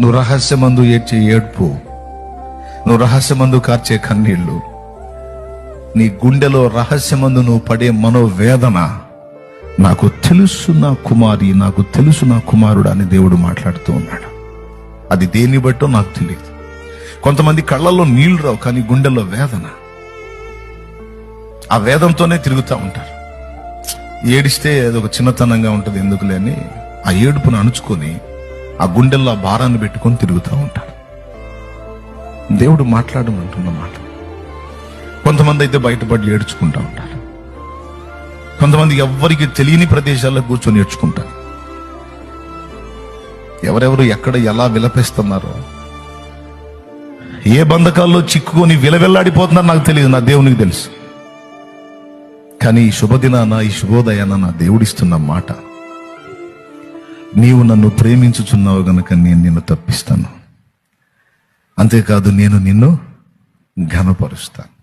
నువ్వు రహస్యమందు ఏడ్చే ఏడ్పు నువ్వు రహస్యమందు కార్చే కన్నీళ్ళు నీ గుండెలో రహస్యమందు నువ్వు పడే మనోవేదన నాకు తెలుసు నా కుమారి నాకు తెలుసు నా కుమారుడు అని దేవుడు మాట్లాడుతూ ఉన్నాడు. అది దేన్ని బట్టో నాకు తెలియదు. కొంతమంది కళ్ళల్లో నీళ్ళు రావు కానీ గుండెల్లో వేదన. ఆ వేదంతోనే తిరుగుతూ ఉంటారు. ఏడిస్తే అది ఒక చిన్నతనంగా ఉంటుంది ఎందుకులే అని ఆ ఏడుపును అణుచుకొని ఆ గుండెల్లో ఆ భారాన్ని పెట్టుకొని తిరుగుతూ ఉంటాడు దేవుడు మాట్లాడమంటున్న మాట. కొంతమంది అయితే బయటపడి ఏడ్చుకుంటా ఉంటారు. కొంతమంది ఎవ్వరికి తెలియని ప్రదేశాల్లో కూర్చొని ఏడ్చుకుంటారు. ఎవరెవరు ఎక్కడ ఎలా విలపిస్తున్నారో ఏ బంధకాల్లో చిక్కుకొని విలవెల్లాడిపోతున్నారో నాకు తెలియదు నా దేవునికి తెలుసు. కానీ ఈ శుభదినాన ఈ శుభోదయాన నా దేవుడిస్తున్న మాట నీవు నన్ను ప్రేమించుచున్నావు గనుక నేను నిన్ను తప్పిస్తాను. అంతేకాదు నేను నిన్ను ఘనపరుస్తాను.